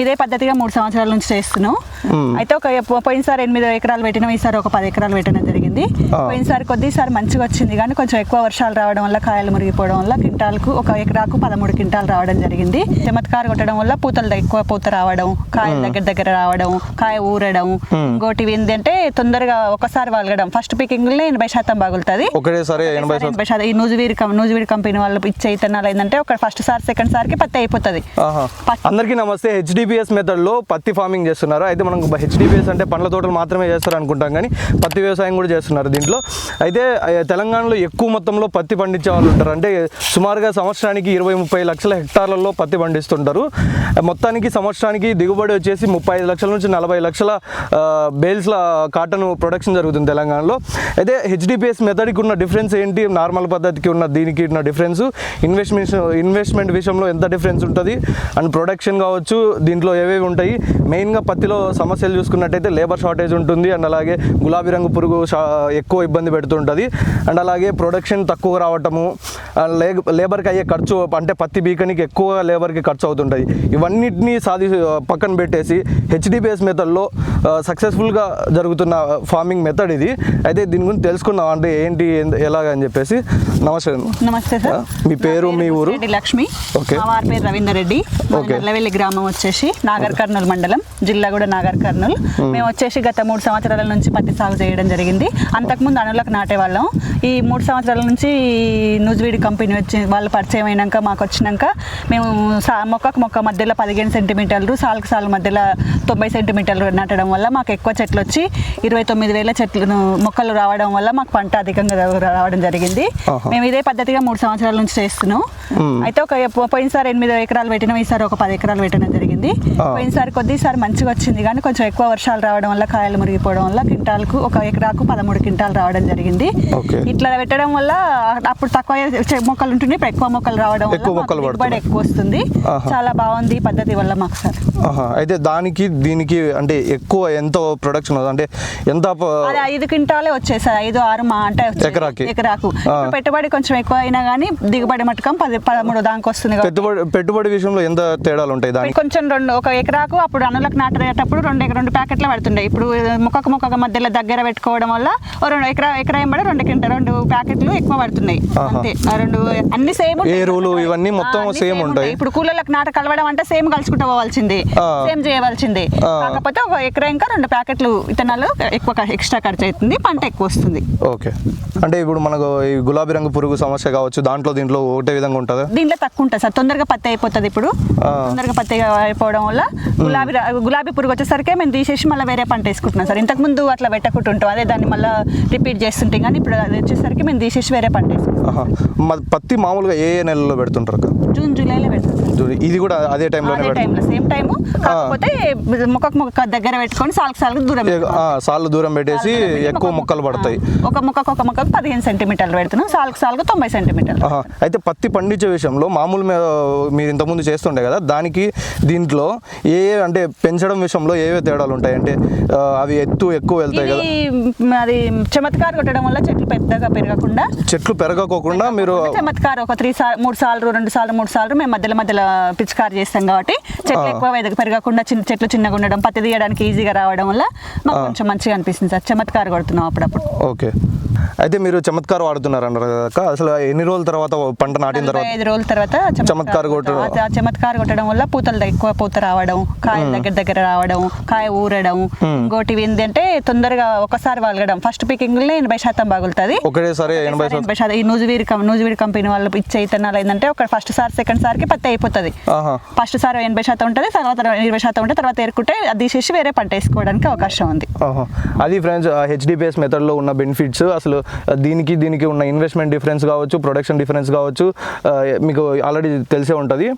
ఇదే పద్ధతిగా మూడు సంవత్సరాల నుంచి చేస్తున్నాం అయితే ఒక పోయినసారి ఎనిమిది ఎకరాలు పెట్టినాం ఈసారి ఒక పది ఎకరాలు పెట్టడం జరిగింది. పోయినసారి కొద్దిసారి మంచిగా వచ్చింది కానీ కొంచెం ఎక్కువ వర్షాలు రావడం వల్ల కాయలు మురిగిపోవడం వల్ల క్వింటాల్కు ఒక ఎకరాకు పదమూడు క్వింటాలు రావడం జరిగింది. చమత్కార కొట్టడం వల్ల పూతలు ఎక్కువ పూత రావడం కాయలు దగ్గర దగ్గర రావడం కాయ ఊరడం ఇంకోటి ఏంటంటే తొందరగా ఒకసారి వలగడం. ఫస్ట్ పికింగ్లో ఎనభై శాతం ఒకటేసారి ఎనభై శాతం. ఈ నూజివీడి కం- నూజివీడి కంపెనీ వాళ్ళు ఇచ్చే ఇత్తనాలు ఏంటంటే ఒక ఫస్ట్ సారి సెకండ్ సారికి పత్తి అయిపోతుంది. అందరికీ నమస్తే. హెచ్డిపిఎస్ మెథడ్లో పత్తి ఫార్మింగ్ చేస్తున్నారు. అయితే మనం హెచ్డిపిఎస్ అంటే పండ్ల తోటలు మాత్రమే చేస్తారు అనుకుంటాం కానీ పత్తి వ్యవసాయం కూడా చేస్తున్నారు దీంట్లో. అయితే తెలంగాణలో ఎక్కువ మొత్తంలో పత్తి పండించే వాళ్ళు ఉంటారు. అంటే సుమారుగా సంవత్సరానికి ఇరవై ముప్పై లక్షల హెక్టార్లలో పత్తి పండిస్తుంటారు. మొత్తానికి సంవత్సరానికి దిగుబడి వచ్చేసి ముప్పై ఐదు లక్షల నుంచి నలభై లక్షల బేల్స్ల కాటన్ ప్రొడక్షన్ జరుగుతుంది తెలంగాణలో. అయితే హెచ్డిపిఎస్ మెథడ్కి ఉన్న డిఫరెన్స్ ఏంటి? నార్మల్ పద్ధతికి ఉన్న దీనికి ఉన్న డిఫరెన్స్. ఇన్వెస్ట్మెంట్ ఇన్వెస్ట్మెంట్ విషయంలో ఎంత డిఫరెన్స్ ఉంటుంది? అండ్ ప్రొడక్షన్ కావచ్చు దీంట్లో ఏవేవి ఉంటాయి? మెయిన్గా పత్తిలో సమస్యలు చూసుకున్నట్టయితే లేబర్ షార్టేజ్ ఉంటుంది అండ్ అలాగే గులాబీ రంగు పురుగు షా- ఎక్కువ ఇబ్బంది పెడుతుంటుంది. అండ్ అలాగే ప్రొడక్షన్ తక్కువ రావటము లే లేబర్కి అయ్యే ఖర్చు అంటే పత్తి బీకనికి ఎక్కువ లేబర్కి ఖర్చు అవుతుంటుంది. ఇవన్నిటిని సాధి పక్కన పెట్టేసి హెచ్డిపిఎస్ మెథడ్లో సక్సెస్ఫుల్గా జరుగుతున్న ఫార్మింగ్ మెథడ్ ఇది. అయితే దీని గురించి తెలుసుకుందాం. అంటే ఏంటి ఎలాగ అని చెప్పేసి. నమస్తే నమస్తే సార్. మీ పేరు, మీ ఊరు? లక్ష్మి. ఓకే. మా వారి పేరు రవీందర్ రెడ్డి. ఓకే. నల్లవెల్లి గ్రామం వచ్చేసి నాగర్ కర్నూలు మండలం జిల్లా కూడా నాగర్ కర్నూలు. మేము. వచ్చేసి గత మూడు సంవత్సరాల నుంచి పత్తి సాగు చేయడం జరిగింది. అంతకుముందు అణులకు నాటేవాళ్ళం ఈ మూడు సంవత్సరాల నుంచి నూజివీడి కంపెనీ వచ్చి వాళ్ళు పరిచయం అయినాక మాకు వచ్చినాక మేము మొక్కకు మొక్క మధ్యలో పదిహేను సెంటీమీటర్లు సాలుకు సాలు మధ్యలో తొంభై సెంటీమీటర్లు నాటడం వల్ల మాకు ఎక్కువ చెట్లు వచ్చి ఇరవై తొమ్మిది వేల చెట్లు మొక్కలు రావడం వల్ల మాకు పంట అధికంగా రావడం జరిగింది. మేము ఇదే పద్ధతిగా మూడు సంవత్సరాల నుంచి చేస్తున్నాం. అయితే ఒక పోయినసారి ఎనిమిది ఎకరాలు పెట్టినాం ఈసారి ఒక పది ఎకరాలు పెట్టడం జరిగింది. పోయినసారి కొద్దిసారి మంచిగా వచ్చింది కానీ కొంచెం ఎక్కువ వర్షాలు రావడం వల్ల కాయలు మురిగిపోవడం వల్ల క్వింటాల్కు ఒక ఎకరాకు పదమూడు క్వింటాలు రావడం జరిగింది. ఇట్లా పెట్టడం వల్ల అప్పుడు తక్కువ మొక్కలు ఉంటున్నాయి ఇప్పుడు ఎక్కువ మొక్కలు రావడం వల్ల ఎక్కువ వస్తుంది. చాలా బాగుంది పద్ధతి వల్ల మాకు సార్. అయితే దానికి దీనికి అంటే ఎక్కువ ఎంత ప్రొడక్షన్ అంటే ఎంత ఐదు క్వింటాలే వచ్చేది సార్ ఐదు ఆరు మా అంటే. ఎకరాకి? ఎకరాకు పెట్టుబడి కొంచెం ఎక్కువ అయినా కానీ దిగుబడి మట్టుకం పది పదమూడు దానికి వస్తుంది పెట్టుబడి పెట్టుబడి విషయంలో ఎంత తేడాలు ఉంటాయి దానికి కొంచెం రెండు ఒక ఎకరాకు అప్పుడు అనులకు నాటేటప్పుడు రెండు ఎకరా రెండు ప్యాకెట్లు పడుతుండే. ఇప్పుడు మొక్కకు మొక్కకు మధ్యలో దగ్గర పెట్టుకోవడం వల్ల రెండు ఎకరా ఎకరా ఎంబడి రెండు కింట రెండు ప్యాకెట్లు ఎక్కువ పడుతున్నాయి. అంతే. రెండు అన్ని సేమ్ ఎరువులు ఇవన్నీ మొత్తం same ఉంటాయి. ఇప్పుడు కూలీలకు నాట కలవడం అంటే సేమ్ కలుసుకుంటూ పోవాల్సిందే. సేమ్ చేయవలసిందే. కాకపోతే ఒక ఎకరా ఇంకా రెండు ప్యాకెట్లు విత్తనాలు ఎక్కువ ఎక్స్ట్రా ఖర్చు అవుతుంది పంట ఎక్కువ వస్తుంది. ఓకే. అంటే ఇప్పుడు మనకు ఈ గులాబీ రంగు పురుగు సమస్య కావచ్చు దాంట్లో దీంట్లో ఒకటే విధంగా ఉంటుందా? దీంట్లో తక్కువ ఉంటుంది సార్. తొందరగా పత్తి అయిపోతుంది ఇప్పుడు. తొందరగా పత్తి అయిపోవడం వల్ల గులాబీ గులాబీ పురుగు వచ్చేసరికి మేము తీసేసి మళ్ళీ వేరే పంట వేసుకుంటున్నాం సార్ ఇంతకు ముందు అట్లా పెట్టకుంటుంటాం అదే దాన్ని మళ్ళీ రిపీట్ చేస్తుంటాం కానీ ఇప్పుడు అది వచ్చేసరికి మేము తీసేసి వేరే పంట వేసుకుంటాం పత్తి మామూలుగా ఏ ఏ నెలలో పెడుతుంటారు? జూన్ జూలైలో పెడతాం సార్ జూన్. ఇది కూడా అదే పెడుతుంది టైంలో సేమ్ టైము కాకపోతే మొక్కకు మొక్క దగ్గర పెట్టుకొని సాల్కు సాల్కు దూరం. సార్లు దూరం పెట్టేసి ఎక్కువ మొక్క- మొక్కలు పడతాయి ఒక మొక్కకు ఒక మొక్కకు పదిహేను సెంటీమీటర్లు పెడుతున్నాం సాల్కు సాల్కు తొంభై సెంటీమీటర్లు. అయితే పత్తి పండించే విషయంలో మామూలు మీరు ఇంతకుముందు చేస్తుండే కదా దానికి దీంట్లో ఏ అంటే పెంచడం విషయంలో ఏవే తేడాలు ఉంటాయి? అంటే ఆ, అవి ఎత్తు ఎక్కువ వెళ్తాయి కదా. అది చమత్కార కొట్టడం వల్ల చెట్లు పెద్దగా పెరగకుండా చెట్లు పెరగకోకుండా మీరు చమత్కారం ఒక త్రీ సార్ మూడు సార్లు రెండు సార్లు మూడు సార్లు మేము మధ్యలో మధ్యలో పిచికారు చేస్తాం కాబట్టి చెట్లు. ఎక్కువ పెరగకుండా చిన్న చెట్లు చిన్నగా ఉండడం పత్తి తీయడానికి ఈజీగా రావడం వల్ల మాకు కొంచెం మంచిగా అనిపిస్తుంది సార్. చమత్కార కొడుతున్నాం అప్పుడప్పుడు. ఓకే. అయితే మీరు చమత్కారం వాడుతున్నారు అన్నారు కదా. అసలు ఎన్ని రోజుల తర్వాత పంట నాటిన తర్వాత? ఐదు రోజుల తర్వాత చమత్కార కొట్టడం. చమత్కార కొట్టడం వల్ల పూతలు ఎక్కువ పూత రావడం కాయ దగ్గర దగ్గర రావడం కాయ ఊరడం. ఇంకోటి ఏంటంటే తొందరగా ఒకసారి వలగడం. ఫస్ట్ పికింగ్లో ఎనభై శాతం బాగులుతుంది ఒకటేసారి ఎనభై శాతం. ఈ నూజివీడి కం- నూజివీడి కంపెనీ వాళ్ళు ఇచ్చే ఇత్తనాలు ఏంటంటే ఒక ఫస్ట్ సారి సెకండ్ సారికి పత్తి అయిపోతుంది. ఫస్ట్ సారి ఎనభై శాతం ఉంటుంది తర్వాత ఇరవై శాతం ఉంటుంది తర్వాత ఎరుకుంటే అది తీసేసి వేరే పంట వేసుకోవడానికి అవకాశం ఉంది. అది ఫ్రెండ్స్ హెచ్డిపిఎస్ మెథడ్లో ఉన్న బెనిఫిట్స్ అసలు దీనికి దీనికి ఉన్న ఇన్వెస్ట్మెంట్ డిఫరెన్స్ కావచ్చు ప్రొడక్షన్ డిఫరెన్స్ కావచ్చు మీకు ఆల్రెడీ తెలిసే ఉంటుంది.